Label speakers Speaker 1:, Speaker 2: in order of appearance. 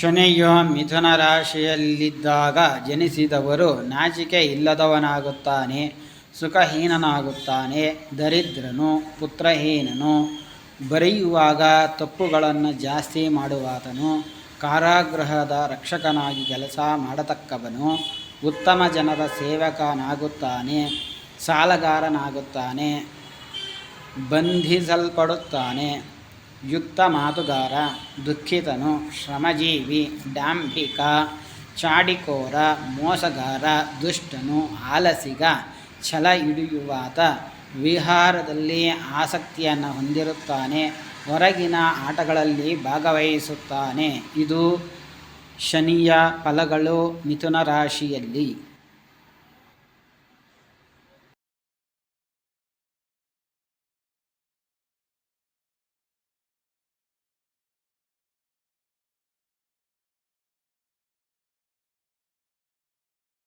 Speaker 1: ಶನಿಯು ಮಿಥುನ ರಾಶಿಯಲ್ಲಿದ್ದಾಗ ಜನಿಸಿದವರು ನಾಚಿಕೆ ಇಲ್ಲದವನಾಗುತ್ತಾನೆ, ಸುಖಹೀನನಾಗುತ್ತಾನೆ, ದರಿದ್ರನು, ಪುತ್ರಹೀನನು. ಬರೆಯುವಾಗ ತಪ್ಪುಗಳನ್ನು ಜಾಸ್ತಿ ಮಾಡುವಾತನು, ಕಾರಾಗೃಹದ ರಕ್ಷಕನಾಗಿ ಕೆಲಸ ಮಾಡತಕ್ಕವನು, ಉತ್ತಮ ಜನರ ಸೇವಕನಾಗುತ್ತಾನೆ, ಸಾಲಗಾರನಾಗುತ್ತಾನೆ, ಬಂಧಿಸಲ್ಪಡುತ್ತಾನೆ. ಯುಕ್ತ ಮಾತುಗಾರ, ದುಃಖಿತನು, ಶ್ರಮಜೀವಿ, ಡಾಂಭಿಕ, ಚಾಡಿಕೋರ, ಮೋಸಗಾರ, ದುಷ್ಟನು, ಆಲಸಿಗ ಛಲ ಹಿಡಿಯುವಾತ ವಿಹಾರದಲ್ಲಿ ಆಸಕ್ತಿಯನ್ನು ಹೊಂದಿರುತ್ತಾನೆ, ಹೊರಗಿನ ಆಟಗಳಲ್ಲಿ ಭಾಗವಹಿಸುತ್ತಾನೆ. ಇದು ಶನಿಯ ಫಲಗಳು, ಮಿಥುನ ರಾಶಿಯಲ್ಲಿ.